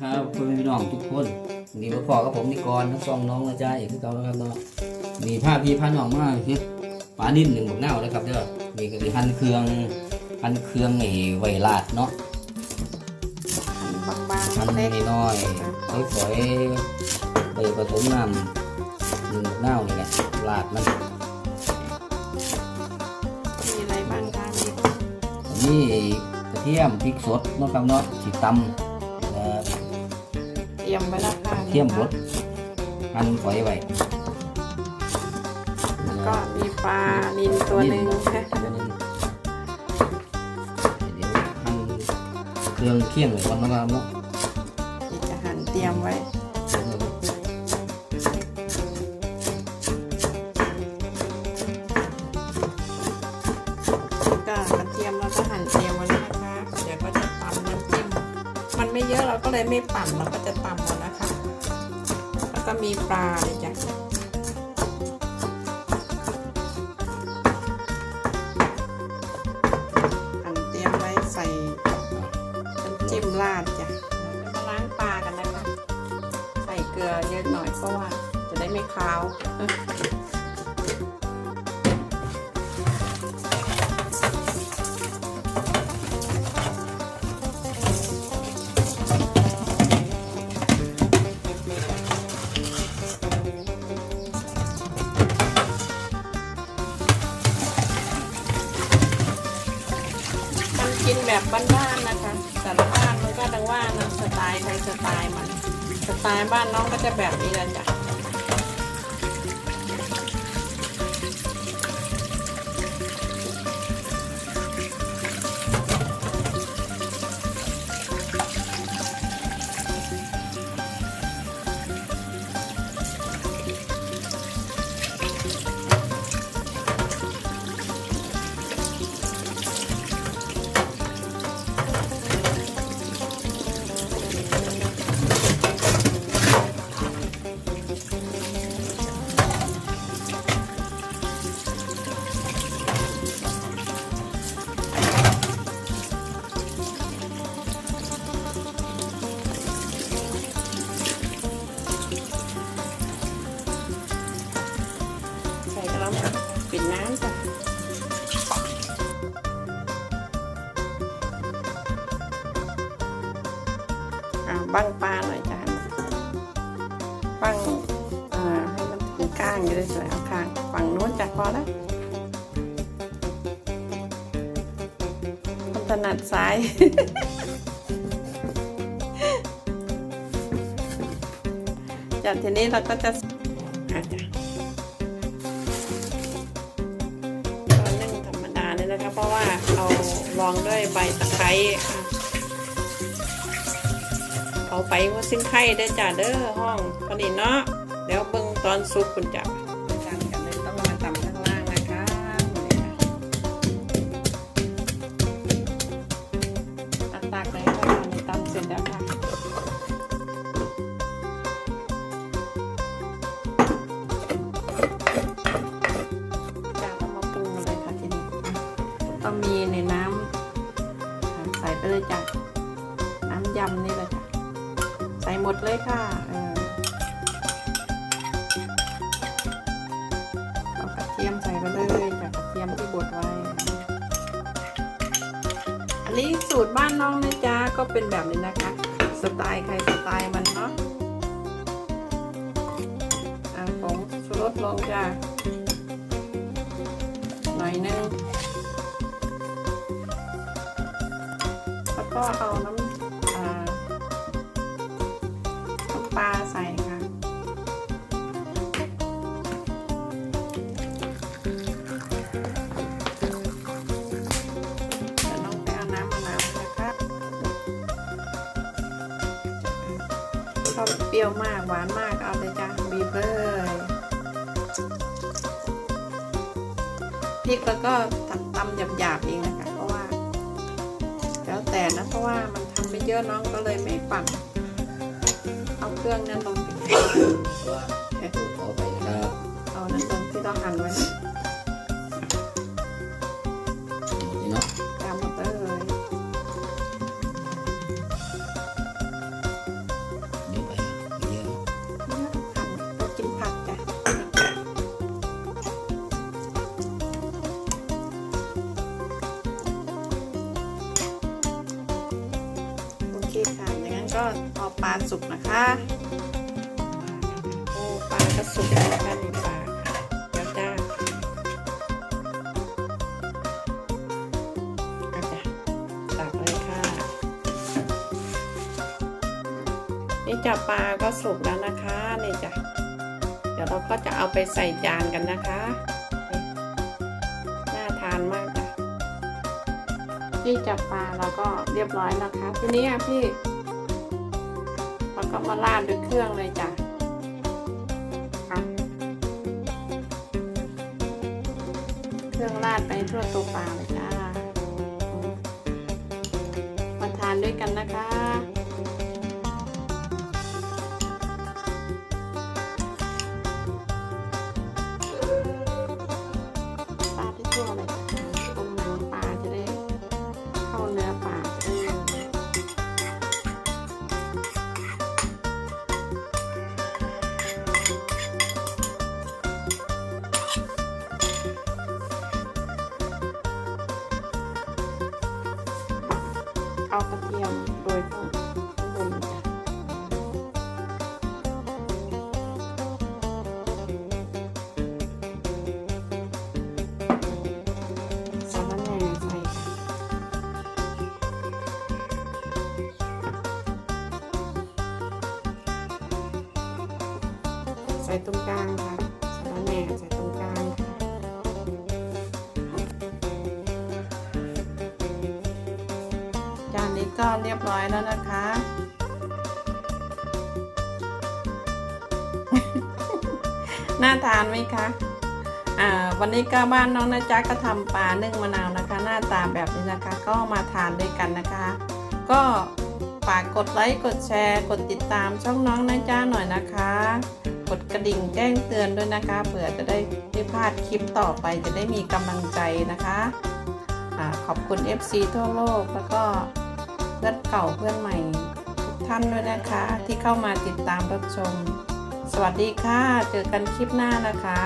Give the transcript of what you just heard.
ครับเพื่อนพี่น้องทุกคนนี่มาพอกับผมนี่ก่อนทั้งสองน้องนะจ๊ะอีกคือเก่าแล้วครับเนาะมีผ้าพี่ผ้าน้องมากคือปลานิ่นหนึ่งหมกเน่านะครับเด้อมีก็มีพันเครื่องพันเครื่องไอ้ไวราดเนาะบางพันๆเล็กน้อยๆฝอยๆไปผสมน้ำหนึ่งหมกเน่านี่แหละราดมันมีอะไรบ้างคะมีนี่กระเทียมพริกสดเนาะครับเนาะสีตำแล้ว เตรียมไว้แล้วค่ะเทียมบดหั่นฝอยไว้ก็มีปลานินตัวหนึ่งตัวหนึงเดี๋ยวหั่นเครื่องเคี่ยงไว้ก่อนนะครับเนาะที่จะหั่นเตรียมไว้ ก็เลยไม่ปั่นเราก็จะตำหมดนะคะ แล้วก็มีปลาเลยจ้ะหั่นเตรียมไว้ใส่น้ำจิ้มราดจ้ะแล้วก็ล้างปลากันนะคะ ใส่เกลือเยอะหน่อยเพราะว่าจะได้ไม่คาว กินแบบบ้านๆนะคะแต่ละบ้านมันก็ดังว่านะสไตล์ใครสไตล์มัน สไตล์บ้านน้องก็จะแบบนี้แหละจ้ะ อ่าบั้งปลาหน่อยจ้ะบั้งให้มันถึงก้างจะได้สวยเอาข้างฝั่งนู้นจ้ะพอแล้วคนถนัดซ้ายจากทีนี้เราก็จะอาจจะก็นึ่งธรรมดาเลยนะคะ เพราะว่าเราลองด้วยใบตะไคร้ ไปว่าซึ่งไข่ได้จ้าเด้อห้องพอดีเนาะเดี๋ยวเบิ่งตอนซุปคุณจ้ะจานกันเลยต้องมาตำข้างล่างนะคะอัดตักเลยค่ะอันตำเสร็จแล้วค่ะจะเอามาปรุงเลยค่ะทีนี้ต้องมีในน้ำใส่ไปเลยจ้ะน้ำยำนี่เลยค่ะ ส่หมดเลยค่ะเอากระเทียมใส่ไปเลยจ้ะกระเทียมที่บดไว้ อันนี้สูตรบ้านน้องนะจ๊ะก็เป็นแบบนี้นะคะ สไตล์ใครสไตล์มันเนาะอะผงชูรสลงจ้ะหน่อยนึงแล้วก็เอาน้ำ เปรี้ยวมากหวานมากเอาเลยจ้ะบีบเลยพริกแล้วก็ตัดตำหยาบๆเองนะคะเพราะว่า แล้วแต่นะเพราะว่ามันทำไม่เยอะน้องก็เลยไม่ปั่นเอาเครื่องนั้นลงว่าขอไปนะครับเอานั้นลงที่เราหั่นไว้ ก็พอปลาสุกนะคะโอ้ปลาก็สุกแล้วนะคะนี่ปลาค่ะเดี๋ยวจ้าอาจจะตักเลยค่ะ นี่จะปลาก็สุกแล้วนะคะนี่จ้ะเดี๋ยวเราก็จะเอาไปใส่จานกันนะคะน่าทานมากจ้ะนี่จับปลาเราก็เรียบร้อยนะคะ ทีนี้พี่ ก็มาราดด้วยเครื่องเลยจ้ะเครื่องราดไปทั่วตัวปลาเลยจ้ามาทานด้วยกันนะคะ เอากระเทียมโรยข้างบนจ้ะสาระแหน่ใส่ค่ะใส่ตรงกลางค่ะสาระแหน่ใส่ ก็เรียบร้อยแล้วนะคะ น่าทานไหมคะอ่าวันนี้ก็บ้านน้องนะจ๊ะก็ทำปลานึ่งมะนาวนะคะ หน้าตาแบบนี้นะคะ ก็มาทานด้วยกันนะคะ ก็ฝากกดไลค์กดแชร์ กดติดตามช่องน้องนะจ๊ะหน่อยนะคะ กดกระดิ่งแจ้งเตือนด้วยนะคะเผื่อจะได้ไม่พลาดคลิปต่อไปจะได้มีกำลังใจนะคะอาขอบคุณ FC ทั่วโลกแล้วก็ เพื่อนเก่าเพื่อนใหม่ ทุกท่านด้วยนะคะที่เข้ามาติดตามรับชม สวัสดีค่ะ เจอกันคลิปหน้านะคะ